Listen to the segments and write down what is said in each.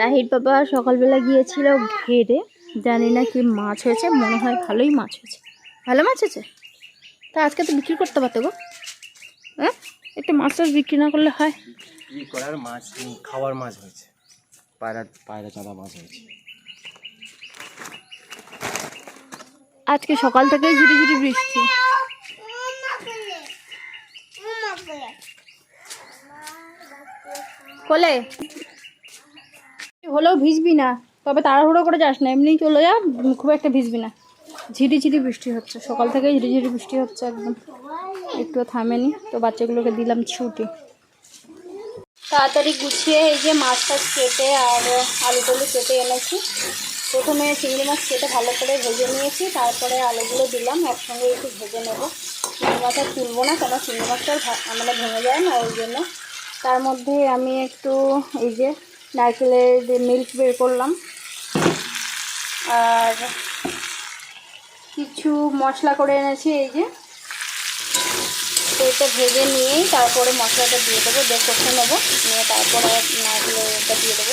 রাহির বাবা সকালবেলা গিয়েছিল ঘেরে। জানি না কি মাছ হয়েছে মনে হয় ভালোই মাছ হয়েছে। ভালো মাছ হয়েছে? তা আজকে তো বিক্রি করতে পারতো গো। হ্যাঁ? একটু মাছ টাছ বিক্রি না করলে হয়। কি করার মাছ খাওয়ার মাছ হয়েছে। পায়রা পায়রা চাঁদা মাছ হয়েছে। আজকে সকাল থেকেই ঝিরি ঝিরি বৃষ্টি। কোলে? হলেও ভিজবি না। তবে তাড়াহুড়ো করে যাস না এমনি চলে যা, খুব একটা ভিজবি না। ঝিরি ঝিরি বৃষ্টি হচ্ছে, সকাল থেকে ঝিরি ঝিরি বৃষ্টি হচ্ছে একদম। একটু থামেনি, তো বাচ্চাগুলোকে দিলাম ছুটি। তাড়াতাড়ি গুছিয়ে এই যে মাছ টাছ কেটে আর আলু টালু কেটে এনেছি। প্রথমে চিংড়ি মাছ কেটে ভালো করে ভেজে নিয়েছি, তারপরে আলুগুলো দিলাম, একসঙ্গে একটু ভেজে নেব। চিংড়ি মাছ আর তুলবো না, কেন চিংড়ি মাছটা মানে ভেঙে যায় না, ওই জন্য। তার মধ্যে আমি একটু এই যে নারকেলের মিল্ক বের করলাম। আর কিছু মশলা করে এনেছি, এই যে। এটা ভেজে নিয়েই তারপরে মশলাটা দিয়ে দেবো, দিয়ে কষে নেব। নিয়ে তারপরে নারকেলটা দিয়ে দেবো।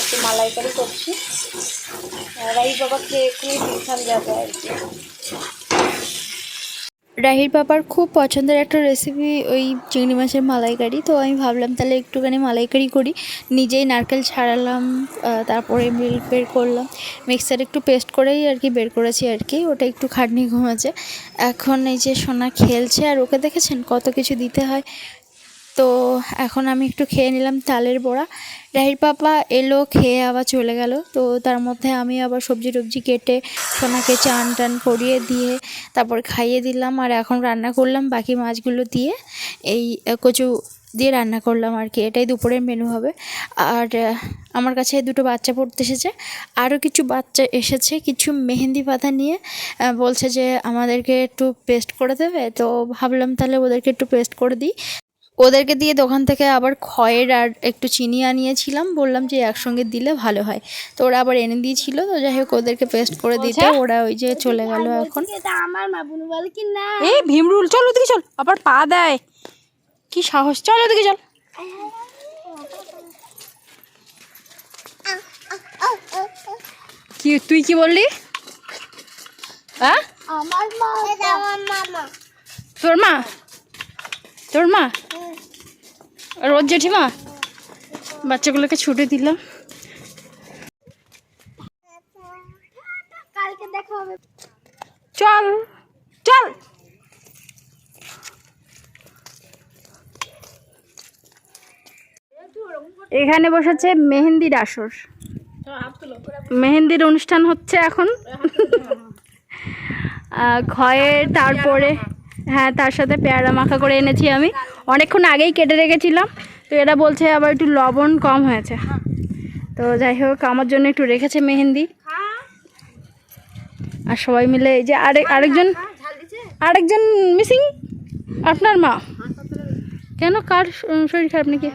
একটু মালাইকারি করছি। আর এই বাবাকে এক্ষুনি টিউশন যাবে আর কি। রাহির বাবার খুব পছন্দের একটা রেসিপি ওই চিংড়ি মাছের মালাইকারি। তো আমি ভাবলাম তাহলে একটুখানি মালাইকারি করি। নিজেই নারকেল ছাড়ালাম তারপরে মিল্ক বের করলাম। মিক্সার একটু পেস্ট করেই আর কি বের করেছি আর কি। ওটা একটু খাটনি ঘুমাচ্ছে। এখন এই যে সোনা খেলছে, আর ওকে দেখেছেন কত কিছু দিতে হয়? তো এখন আমি একটু খেয়ে নিলাম তালের বড়া। রাহির পাপা এলো, খেয়ে আবার চলে গেল। তো তার মধ্যে আমি আবার সবজি টবজি কেটে সোনাকে চান টান করিয়ে দিয়ে তারপর খাইয়ে দিলাম আর এখন রান্না করলাম বাকি মাছগুলো দিয়ে। এই কচু দিয়ে রান্না করলাম আর কি, এটাই দুপুরের মেনু হবে। আর আমার কাছে দুটো বাচ্চা পড়তে এসেছে। আরও কিছু বাচ্চা এসেছে, কিছু মেহেন্দি পাতা নিয়ে। বলছে যে আমাদেরকে একটু পেস্ট করে দেবে। তো ভাবলাম তাহলে ওদেরকে একটু পেস্ট করে দিই। ওদেরকে দিয়ে দোকান থেকে আবার খয়ের আর একটু চিনি আনিয়েছিলাম। বললাম যে একসঙ্গে দিলে ভালো হয়। তো ওরা আবার এনে দিয়েছিল। তো যাই হোক ওদেরকে পেস্ট করে দিতে ওরা ওই যে চলে গেল এখন। এই ভীমরুল চল ওদিকে চল। আবার পা দেয়। কি সাহস। চল ওদিকে চল। কি তুই কি বললি? হ্যাঁ আমার মা। তোর মা। তোর মা। ওর জেঠিমা বাচ্চাগুলোকে ছুটে দিলাম। কালকে দেখা হবে। চল চল। এখানে বসেছে মেহেন্দির আসর। মেহেন্দির অনুষ্ঠান হচ্ছে এখন। আহ, তারপরে হ্যাঁ তার সাথে পেয়ারা মাখা করে এনেছি আমি। অনেকক্ষণ আগেই কেটে রেখেছিলাম। তো এরা বলছে আবার একটু লবণ কম হয়েছে। তো যাই হোক, আমার জন্য একটু রেখেছে মেহেন্দি। আর সবাই মিলে এই যে আরেক আরেকজন আরেকজন মিসিং? আপনার মা? কেন? কার শরীর খারাপ নাকি।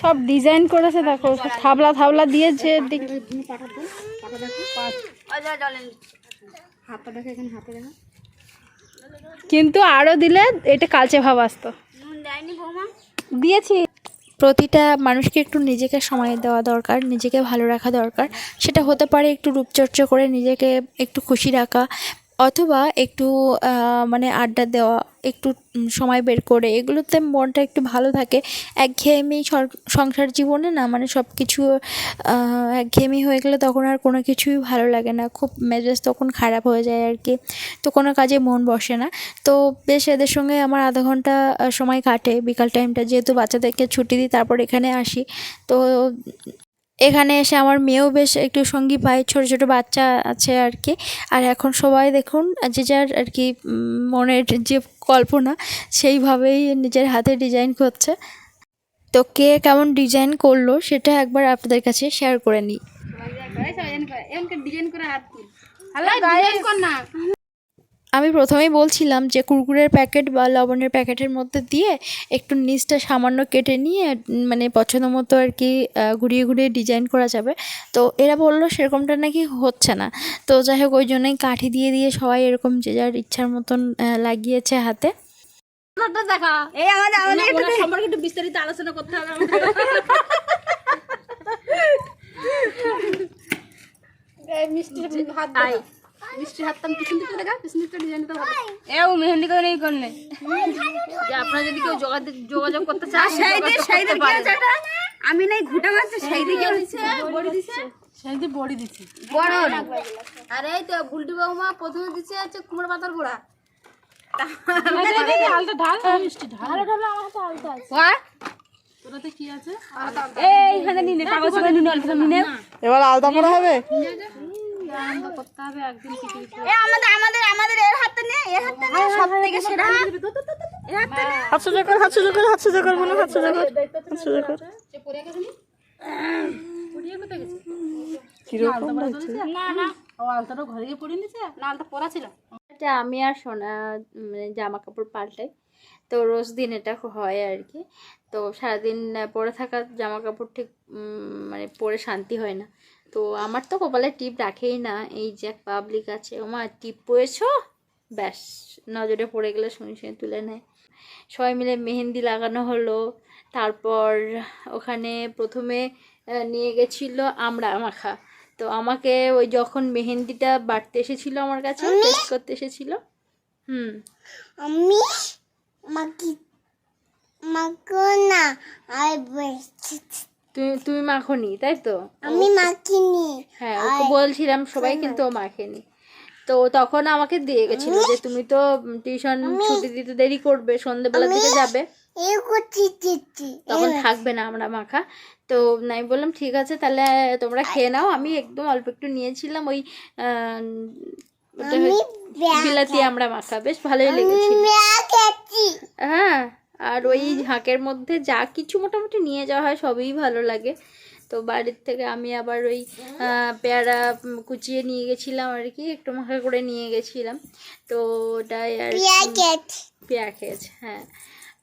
সব ডিজাইন করেছে, দেখো থাবলা থাবলা দিয়েছে দিক- কিন্তু আরও দিলে এটা কালচে ভাব আসতো। দিয়েছি। প্রতিটা মানুষকে একটু নিজেকে সময় দেওয়া দরকার, নিজেকে ভালো রাখা দরকার। সেটা হতে পারে একটু রূপচর্চা করে নিজেকে একটু খুশি রাখা অথবা একটু মানে আড্ডা দেওয়া, একটু সময় বের করে, এগুলোতে মনটা একটু ভালো থাকে। একঘেয়েমি সংসার জীবনে না মানে সব কিছু একঘেয়েমি হয়ে গেলে তখন আর কোনো কিছুই ভালো লাগে না। খুব মেজাজ তখন খারাপ হয়ে যায় আর কি। তো কোনো কাজে মন বসে না। তো বেশ এদের সঙ্গে আমার আধা ঘণ্টা সময় কাটে। বিকাল টাইমটা যেহেতু বাচ্চাদেরকে ছুটি দিই, তারপর এখানে আসি। তো এখানে এসে আমার মেয়েও বেশ একটু সঙ্গী পায় ছোট ছোট বাচ্চা আছে আর কি আর এখন সবাই দেখুন যে যার আর কি মনের যে কল্পনা সেইভাবেই নিজের হাতে ডিজাইন করছে। তো কে কেমন ডিজাইন করল সেটা একবার আপনাদের কাছে শেয়ার করে নিই। আমি প্রথমেই বলছিলাম যে কুরকুরের প্যাকেট বা লবণের প্যাকেটের মধ্যে দিয়ে একটু নিচটা সামান্য কেটে নিয়ে মানে পছন্দ মতো আর কি ঘুরিয়ে ঘুরিয়ে ডিজাইন করা যাবে। তো এরা বলল সেরকমটা নাকি হচ্ছে না। তো যাই হোক ওই জন্যই কাঠি দিয়ে দিয়ে সবাই এরকম যে যার ইচ্ছার মতন লাগিয়েছে হাতে। দেখা। এই আমাদের আমাদের সম্পর্কে একটু বিস্তারিত আলোচনা করতে হবে আমাদের। মিষ্টির হাত আই মিষ্টির পিছন দিকে দেখা পিছন দিকে ডিজাইনটা ভালো। এও মেহেন্দি করে নেই করলে যে আপনারা যদি কেউ যোগাযোগ যোগাযোগ করতে চান সেই দিকে সেই দিকে আমি নাই ঘুটা মারছে সেই দিকে বড়ি দিছে সেই দিয়ে বড়ি দিচ্ছি। বড়। আরে এই তো বুলটি বাবুমা প্রথমে দিচ্ছে হচ্ছে কুমড়ো পাতার গোড়া। আলটা ঢাল মিষ্টি ঢাল? ওয়া তোরাতে কি আছে? এই এখানে নিনে কাগজ করে নিনে অল্প নিনে এবার আলাদা করা হবে? করতে হবে একদিন এ আমাদের আমাদের আমাদের এর হাতে নে এর হাতে নে সব থেকে সেরা। এর হাতে নে হাত সোজা কর হাত সোজা কর হাত সোজা কর। বলো হাত সোজা কর। হাত সোজা কর কীরকম লাগছে? ও আলতাটা ঘরে গিয়ে পড়ে নিছে না আলটা পড়া ছিল। এটা আমি আর সোনা মানে জামা কাপড় পাল্টাই। তো রোজ দিন এটা হয় আর কি। তো সারাদিন পরে থাকা জামা কাপড় ঠিক মানে পরে শান্তি হয় না। তো আমার তো কপালে টিপ রাখেই না এই যে এক পাবলিক আছে ওমা টিপ পরেছো ব্যাস নজরে পড়ে গেলে শুনে শুনে তুলে নেয়। সবাই মিলে মেহেন্দি লাগানো হলো তারপর ওখানে প্রথমে নিয়ে গেছিল আমরা মাখা তো আমাকে ওই যখন মেহেন্দিটা বাড়তে এসেছিল আমার কাছে টেস্ট করতে এসেছিল হুম। আমি? মাকি মাখো না আর। তুমি তুমি মাখনি তাই তো? আমি মাখিনি। হ্যাঁ ওকে বলছিলাম সবাই কিন্তু ও মাখেনি। তো তখন আমাকে দিয়ে গেছিল যে তুমি তো টিউশন ছুটি দিতে দেরি করবে সন্ধ্যেবেলার দিকে যাবে। তখন থাকবে না আমরা মাখা। তো আমি বললাম ঠিক আছে তাহলে তোমরা খেয়ে নাও। আমি একদম অল্প একটু নিয়েছিলাম ওই বিলাতি আমরা মাখা। বেশ ভালোই লেগেছিল। হ্যাঁ। আর ওই ঝাঁকের মধ্যে যা কিছু মোটামুটি নিয়ে যাওয়া হয় সবই ভালো লাগে। তো বাড়ির থেকে আমি আবার ওই পেয়ারা কুচিয়ে নিয়ে গেছিলাম আর কি একটু মাখা করে নিয়ে গেছিলাম। তো ওটাই আর পেয়া খেয়েছে হ্যাঁ।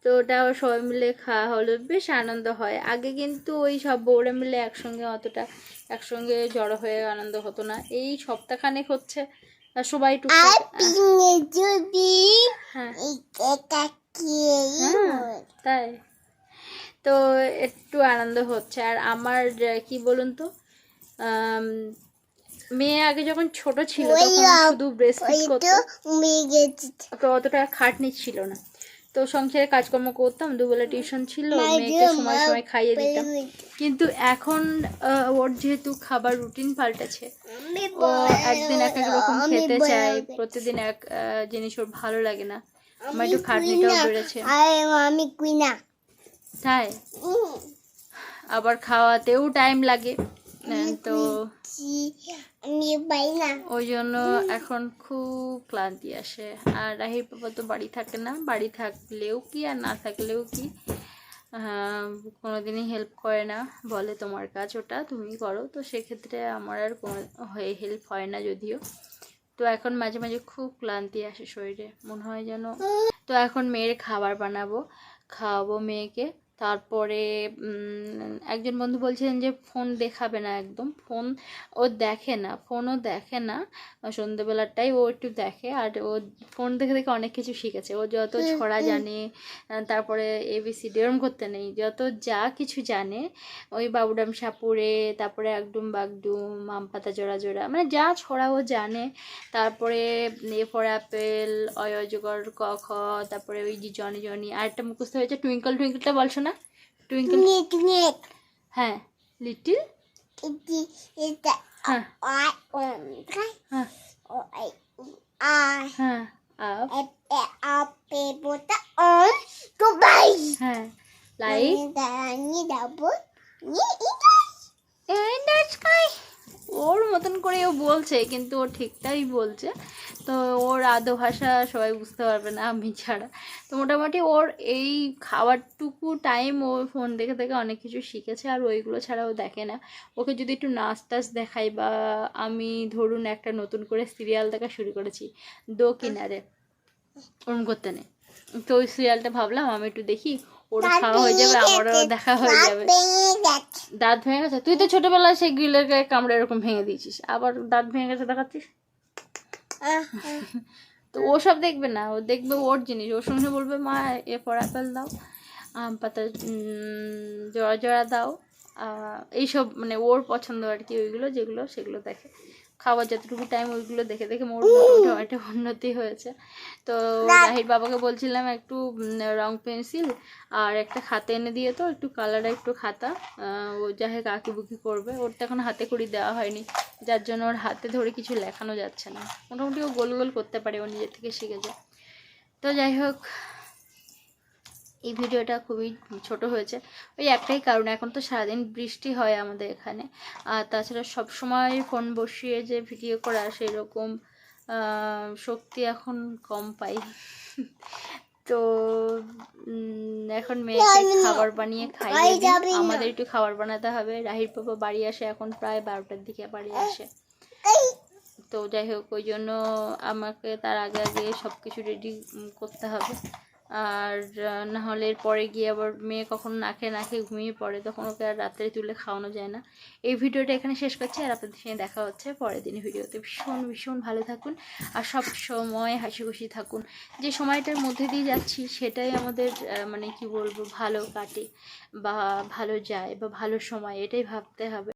তো ওটাও সবাই মিলে খাওয়া হলো বেশ আনন্দ হয়। আগে কিন্তু ওই সব বউরে মিলে একসঙ্গে অতটা একসঙ্গে জড়ো হয়ে আনন্দ হতো না। এই সপ্তাহখানেক হচ্ছে সবাই টুকটাক হ্যাঁ, তাই। তো একটু আনন্দ হচ্ছে। আর আমার কি বলুন তো মেয়ে আগে যখন ছোট ছিল তখন শুধু ব্রেস্ট করতো। তো অতটা খাটনি ছিল না। তো সংসারে কাজকর্ম করতাম দুবেলা টিউশন ছিল মেয়েকে সময় সময় খাইয়ে দিতাম। কিন্তু এখন ওর যেহেতু খাবার রুটিন পাল্টেছে একদিন এক এক রকম খেতে চায় প্রতিদিন এক জিনিস ওর ভালো লাগে না। আমার একটু খাটনিটাও বেড়েছে। আমি কুইনা। তাই? আবার খাওয়াতেও টাইম লাগে। তো পাই না ওই জন্য এখন খুব ক্লান্তি আসে। আর রাহির বাবা তো বাড়ি থাকে না। বাড়ি থাকলেও কি আর না থাকলেও কি? কোনো দিনই হেল্প করে না। বলে তোমার কাজ ওটা তুমি করো। তো সেক্ষেত্রে আমার আর কোনো হয়ে হেল্প হয় না যদিও। তো এখন মাঝে মাঝে খুব ক্লান্তি আসে শরীরে। মনে হয় যেন তো এখন মেয়ের খাবার বানাবো, খাওয়াবো মেয়েকে। তারপরে একজন বন্ধু বলছিলেন যে ফোন দেখাবে না একদম। ফোন ও দেখে না ফোনও দেখে না। সন্ধ্যেবেলাটাই ও একটু দেখে আর ও ফোন দেখে দেখে অনেক কিছু শিখেছে। ও যত ছড়া জানে তারপরে এবিসিডি এরম করতে নেই। যত যা কিছু জানে ওই বাবুডাম সাপুরে তারপরে একডুম বাগডুম আম পাতা জোড়া জোড়া মানে যা ছড়া ও জানে তারপরে এ ফর অ্যাপেল অয়জগর ক খ তারপরে ওই যে জনি জনি আরেকটা মুখস্থ হয়েছে টুইঙ্কল টুইঙ্কলটা বলছো টুইঙ্কল হ্যাঁ লিটিল হ্যাঁ। ওর মতন করে ও বলছে কিন্তু ও ঠিকটাই বলছে। তো ওর আদো ভাষা সবাই বুঝতে পারবে না আমি ছাড়া। তো মোটামুটি ওর এই খাওয়ারটুকু টাইম ও ফোন দেখে দেখে অনেক কিছু শিখেছে আর ওইগুলো ছাড়া ও দেখে না। ওকে যদি একটু নাচ টাচ দেখাই বা আমি ধরুন একটা নতুন করে সিরিয়াল দেখা শুরু করেছি দো কিনারে ওরম করতে নেই। তো ওই সিরিয়ালটা ভাবলাম আমি একটু দেখি ওর খাওয়া হয়ে যাবে আমারও দেখা হয়ে যাবে। দাঁত ভেঙে গেছে? তুই তো ছোটবেলায় সেই গ্রিলের গায়ে কামড়ে এরকম ভেঙে দিয়েছিস আবার দাঁত ভেঙে গেছে দেখাচ্ছিস? তো ও সব দেখবে না, ও দেখবে ওর জিনিস। ওর সঙ্গে বলবে, মা, এ ফর দাও, আম পাতা জোড়া জোড়া দাও। এইসব মানে ওর পছন্দ আর কি, ওইগুলো যেগুলো, সেগুলো দেখে। খাবার যতটুকু টাইম ওইগুলো দেখে দেখে মোর মোটামুটি অনেকটা উন্নতি হয়েছে। তো রাহির বাবাকে বলছিলাম একটু রং পেন্সিল আর একটা খাতা এনে দিয়ে তো একটু কালার একটু খাতা। ও যাই হোক আঁকি বুকি করবে। ওর তো এখন হাতে করি দেওয়া হয়নি। যার জন্য ওর হাতে ধরে কিছু লেখানো যাচ্ছে না। মোটামুটি ও গোল গোল করতে পারে ও নিজের থেকে শিখেছে। তো যাই হোক এই ভিডিওটা খুবই ছোট হয়েছে। ওই একটাই কারণ এখন তো সারাদিন বৃষ্টি হয় আমাদের এখানে। আর তাছাড়া সব সময় ফোন বসিয়ে যে ভিডিও করা সেরকম শক্তি এখন কম পাই। তো এখন মেয়েকে খাবার বানিয়ে খাইয়ে দিই। আমাদের একটু খাবার বানাতে হবে। রাহির বাবা বাড়ি আসে এখন প্রায় বারোটার দিকে বাড়ি আসে। তো যাই হোক ওই জন্য আমাকে তার আগে আগে সব কিছু রেডি করতে হবে। আর না হলে পরে গিয়ে আবার মেয়ে কখন না খেয়ে না খেয়ে ঘুমিয়ে পড়ে, তখন ওকে আর রাত্রে তুলে খাওয়ানো যায় না। এই ভিডিওটা এখানে শেষ করছি, আর আপনাদের সঙ্গে দেখা হচ্ছে পরের দিন ভিডিওতে। ভীষণ ভীষণ ভালো থাকুন, আর সব সময় হাসি খুশি থাকুন। যে সময়টার মধ্যে দিয়ে যাচ্ছি, সেটাই আমাদের মানে কি বলব, ভালো কাটে বা ভালো যায় বা ভালো সময়, এটাই ভাবতে হবে।